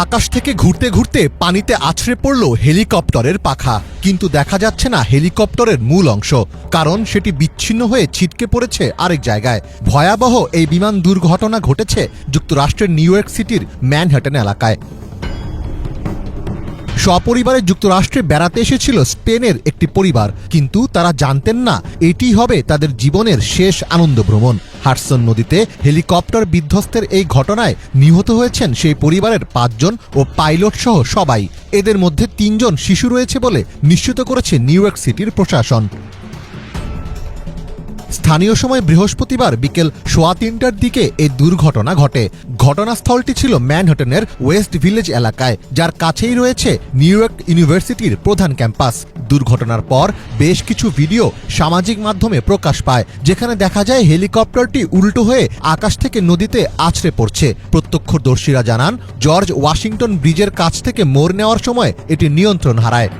আকাশ থেকে ঘুরতে ঘুরতে পানিতে আছড়ে পড়ল হেলিকপ্টারের পাখা। কিন্তু দেখা যাচ্ছে না হেলিকপ্টারের মূল অংশ, কারণ সেটি বিচ্ছিন্ন হয়ে ছিটকে পড়েছে আরেক জায়গায়। ভয়াবহ এই বিমান দুর্ঘটনা ঘটেছে যুক্তরাষ্ট্রের নিউ ইয়র্ক সিটির ম্যানহাটন এলাকায়। সপরিবারে যুক্তরাষ্ট্রে বেড়াতে এসেছিল স্পেনের একটি পরিবার। কিন্তু তারা জানতেন না, এটি হবে তাদের জীবনের শেষ আনন্দ ভ্রমণ হাটসন নদীতে হেলিকপ্টার বিধ্বস্তের এই ঘটনায় নিহত হয়েছেন সেই পরিবারের পাঁচজন ও পাইলট সহ সবাই। এদের মধ্যে তিনজন শিশু রয়েছে বলে নিশ্চিত করেছে নিউ ইয়র্ক সিটির প্রশাসন। স্থানীয় সময় বৃহস্পতিবার বিকেল সোয়া তিনটার দিকে এই দুর্ঘটনা ঘটে। ঘটনাস্থলটি ছিল ম্যানহাটনের ওয়েস্ট ভিলেজ এলাকায়, যার কাছেই রয়েছে নিউ ইয়র্ক ইউনিভার্সিটির প্রধান ক্যাম্পাস। দুর্ঘটনার পর বেশ কিছু ভিডিও সামাজিক মাধ্যমে প্রকাশ পায়, যেখানে দেখা যায় হেলিকপ্টারটি উল্টো হয়ে আকাশ থেকে নদীতে আছড়ে পড়ছে। প্রত্যক্ষদর্শীরা জানান, জর্জ ওয়াশিংটন ব্রিজের কাছ থেকে মোড় নেওয়ার সময় এটি নিয়ন্ত্রণ হারায়।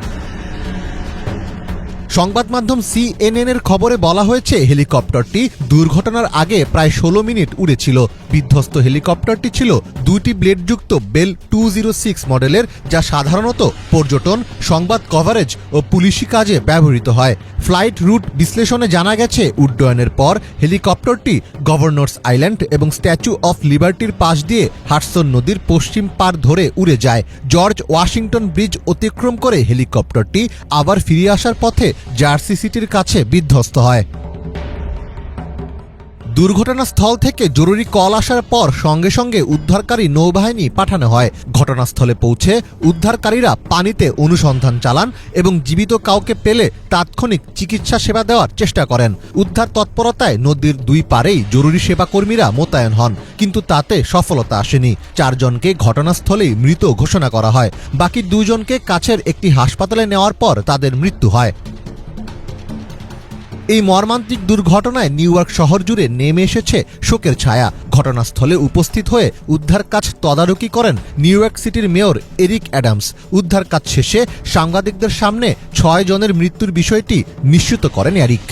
সংবাদ মাধ্যম সিএনএন এর খবরে বলা হয়েছে, হেলিকপ্টারটি দুর্ঘটনার আগে প্রায় ষোলো মিনিট উড়েছিল। বিধ্বস্ত হেলিকপ্টারটি ছিল দুটি ব্লেডযুক্ত বেল টু মডেলের, যা সাধারণত পর্যটন, সংবাদ কভারেজ ও পুলিশি কাজে ব্যবহৃত হয়। ফ্লাইট রুট বিশ্লেষণে জানা গেছে, উড্ডয়নের পর হেলিকপ্টারটি গভর্নর্স আইল্যান্ড এবং স্ট্যাচু অফ লিবার্টির পাশ দিয়ে হাডসন নদীর পশ্চিম পার ধরে উড়ে যায়। জর্জ ওয়াশিংটন ব্রিজ অতিক্রম করে হেলিকপ্টারটি আবার ফিরে আসার পথে জার্সি সিটির কাছে বিধ্বস্ত হয়। দুর্ঘটনাস্থল থেকে জরুরি কল আসার পর সঙ্গে সঙ্গে উদ্ধারকারী নৌবাহিনী পাঠানো হয়। ঘটনাস্থলে পৌঁছে উদ্ধারকারীরা পানিতে অনুসন্ধান চালান এবং জীবিত কাউকে পেলে তাৎক্ষণিক চিকিৎসা সেবা দেওয়ার চেষ্টা করেন। উদ্ধার তৎপরতায় নদীর দুই পারেই জরুরি সেবা কর্মীরা মোতায়েন হন, কিন্তু তাতে সফলতা আসেনি। চারজনকে ঘটনাস্থলেই মৃত ঘোষণা করা হয়। বাকি দুজনকে কাছের একটি হাসপাতালে নেওয়ার পর তাদের মৃত্যু হয়। এই মর্মান্তিক দুর্ঘটনায় নিউ ইয়র্ক শহর জুড়ে নেমে এসেছে শোকের ছায়া। ঘটনাস্থলে উপস্থিত হয়ে উদ্ধার কাজ তদারকি করেন নিউ ইয়র্ক সিটির মেয়র এরিক অ্যাডামস। উদ্ধার কাজ শেষে সাংবাদিকদের সামনে ছয় জনের মৃত্যুর বিষয়টি নিশ্চিত করেন এরিক।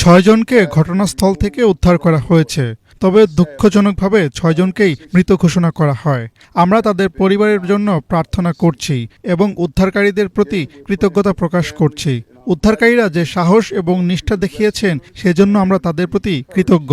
ছয়জনকে ঘটনাস্থল থেকে উদ্ধার করা হয়েছে। তবে দুঃখজনকভাবে ছয়জনকেই মৃত ঘোষণা করা হয়। আমরা তাদের পরিবারের জন্য প্রার্থনা করছি এবং উদ্ধারকারীদের প্রতি কৃতজ্ঞতা প্রকাশ করছি। উদ্ধারকারীরা যে সাহস এবং নিষ্ঠা দেখিয়েছেন সেজন্য আমরা তাদের প্রতি কৃতজ্ঞ.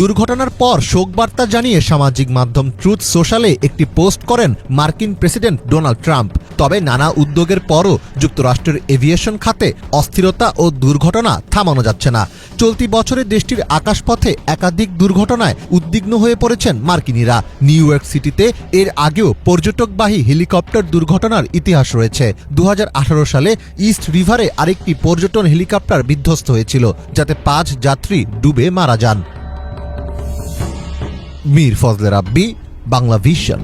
দুর্ঘটনার পর শোকবার্তা জানিয়ে সামাজিক মাধ্যম ট্রুথ সোশ্যালে একটি পোস্ট করেন মার্কিন প্রেসিডেন্ট ডোনাল্ড ট্রাম্প। তবে নানা উদ্যোগের পরও যুক্তরাষ্ট্রের এভিয়েশন খাতে অস্থিরতা ও দুর্ঘটনা থামানো যাচ্ছে না। চলতি বছরে দেশটির আকাশপথে একাধিক দুর্ঘটনায় উদ্বিগ্ন হয়ে পড়েছেন মার্কিনীরা। নিউ ইয়র্ক সিটিতে এর আগেও পর্যটকবাহী হেলিকপ্টার দুর্ঘটনার ইতিহাস রয়েছে। দু হাজার আঠারো সালে ইস্ট রিভারে আরেকটি পর্যটন হেলিকপ্টার বিধ্বস্ত হয়েছিল, যাতে পাঁচ যাত্রী ডুবে মারা যান। মীর ফজলে রাব্বি, বাংলা ভিশন।